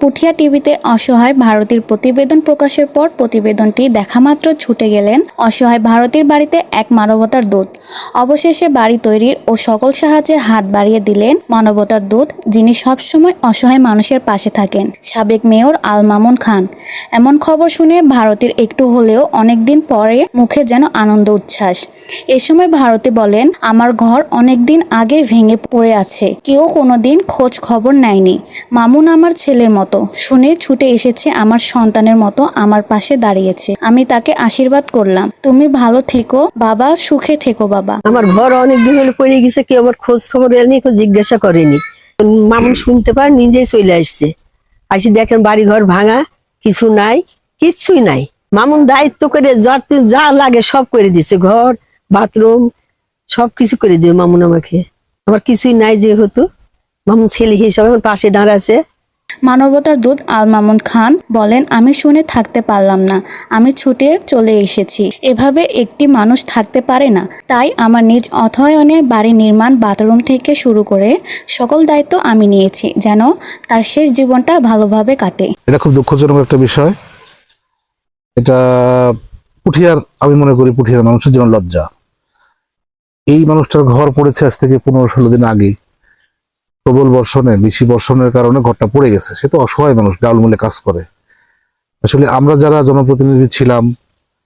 পুঠিয়া টিভিতে অসহায় ভারতীর প্রতিবেদন প্রকাশের পর প্রতিবেদনটি দেখামাত্র ছুটে গেলেন অসহায় ভারতীর বাড়িতে এক মানবতার দূত। অবশেষে বাড়ি তৈরির ও সকল সাহায্যের হাত বাড়িয়ে দিলেন মানবতার দূত, যিনি সবসময় অসহায় মানুষের পাশে থাকেন, সাবেক মেয়র আল মামুন খান। এমন খবর শুনে ভারতের একটু হলেও অনেকদিন পরে মুখে যেন আনন্দ উচ্ছ্বাস। এ সময় ভারতী বলেন, আমার ঘর অনেকদিন আগে ভেঙে পড়ে আছে। কেউ কোনোদিন খোঁজ খবর নেয়নি। মামুন আমার ছেলের মতো। শুনে ছুটে এসেছে আমার সন্তানের মতো আমার পাশে দাঁড়িয়েছে। আমি তাকে আশীর্বাদ করলাম। তুমি ভালো থেকো, বাবা, সুখে থেকো, বাবা। আমার ঘর অনেক দিন হলে পড়ে গেছে, কেউ আমার খোঁজ খবর কেউ জিজ্ঞাসা করেনি। মামুন শুনতে পার নিজেই চলে আসছে। আসি দেখেন বাড়ি ঘর ভাঙা, কিছু নাই, কিচ্ছুই নাই। মামুন দায়িত্ব করে যত যা লাগে সব করে দিছে, ঘর, বাথরুম সব কিছু করে দিবে মামুন আমাকে। আমার কিছুই নাই যেহেতু। মামুন ছেলে হিসাবে আমার পাশে দাঁড়াচ্ছে মানবতার দূত আল মামুন খান বলেন, আমি শুনে থাকতে পারলাম না। আমি ছুটে চলে এসেছি। এভাবে একটি মানুষ থাকতে পারে না। তাই আমার নিজ অধ্যয়নে বাড়ি নির্মাণ, বাথরুম থেকে শুরু করে সকল দায়িত্ব আমি নিয়েছি, যেন তার শেষ জীবনটা ভালোভাবে কাটে। এটা খুব দুঃখজনক একটা বিষয়। এটা পুঠিয়ার, আমি মনে করি পুঠিয়ার মানুষের জন্য লজ্জা। এই মানুষটার ঘর পড়েছে আজ থেকে পনেরো ষোলো দিন আগে। প্রবল বর্ষণে, বেশি বর্ষণের কারণে ঘরটা পড়ে গেছে। সে তো অসহায় মানুষ ডাউল মূলে কাজ করে। আসলে আমরা যারা জনপ্রতিনিধি ছিলাম,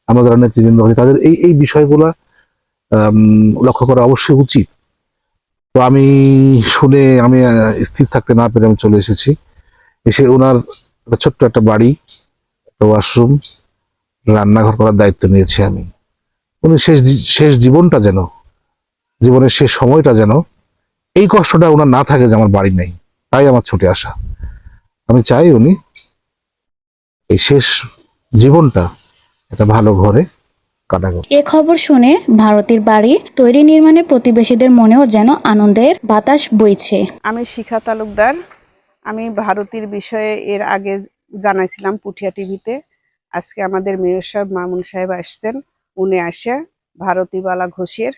আমরা যারা নেতৃবৃন্দ হই তাদের এই এই বিষয়গুলো লক্ষ্য করা অবশ্যই উচিত। তো আমি শুনে আমি স্থির থাকতে না পেরে আমি চলে এসেছি। এসে ওনার ছোট্ট একটা বাড়ি, একটা ওয়াশরুম, রান্নাঘর করার দায়িত্ব নিয়েছি আমি। উনি শেষ শেষ জীবনটা যেন, জীবনের শেষ সময়টা যেন এই কষ্টটা ওনার না থাকে যে আমার বাড়ি নেই তাই আমার ছুটে আসা। আমি চাই উনি এই শেষ জীবনটা একটা ভালো ঘরে এ খবর শুনে ভারতের বাড়ি তৈরি নির্মাণে প্রতিবেশীদের মনেও যেন আনন্দের বাতাস বইছে। আমি শিখা তালুকদার। আমি ভারতীর বিষয়ে এর আগে জানাইছিলাম পুঠিয়া টিভিতে। আজকে আমাদের মেয়র সাহেব মামুন সাহেব আসছেন উনি আসে ভারতীবালা ঘোষের।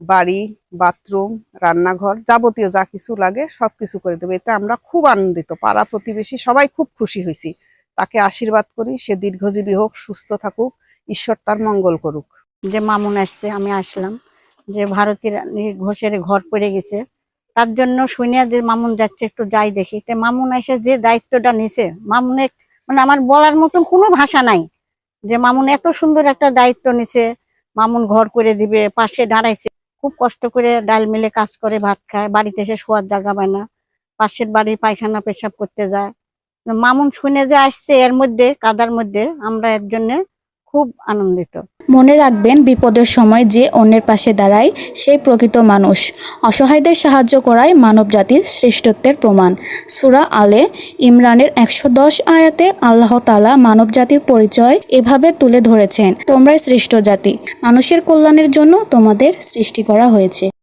বাড়ি, বাথরুম, রান্নাঘর, যাবতীয় যা কিছু লাগে সব কিছু করে দেবে। এতে আমরা খুব আনন্দিত, পাড়া প্রতিবেশী সবাই খুব খুশি হয়েছি। তাকে আশীর্বাদ করি, সে দীর্ঘজীবী হোক, সুস্থ থাকুক, ঈশ্বর তার মঙ্গল করুক। যে মামুন আসছে, আমি আসলাম। যে ভারতীয় ঘোষের ঘর পড়ে গেছে, তার জন্য শুনিয়া যে মামুন যাচ্ছে, একটু যাই দেখি। তে মামুন এসে যে দায়িত্বটা নিছে, মামুনে মানে আমার বলার মতন কোনো ভাষা নাই। যে মামুন এত সুন্দর একটা দায়িত্ব নিছে, মামুন ঘর করে দিবে, পাশে দাঁড়াইছে। খুব কষ্ট করে ডাল মিলে কাজ করে, ভাত খায়। বাড়িতে এসে শোয়ার জায়গা পায় না। পাশের বাড়ির পায়খানা পেশাব করতে যায়। মামুন শুনে যে আসছে, এর মধ্যে, কাদার মধ্যে, আমরা এর জন্য খুব আনন্দিত। মনে রাখবেন, বিপদের সময় যে অন্যের পাশে দাঁড়ায়, সেই প্রকৃত মানুষ। অসহায়দের সাহায্য করাই মানবজাতির শ্রেষ্ঠত্বের প্রমাণ। সুরা আলে ইমরানের একশো দশ আয়াতে আল্লাহ তালা মানবজাতির পরিচয় এভাবে তুলে ধরেছেন, তোমরাই শ্রেষ্ঠ জাতি। মানুষের কল্যাণের জন্য তোমাদের সৃষ্টি করা হয়েছে।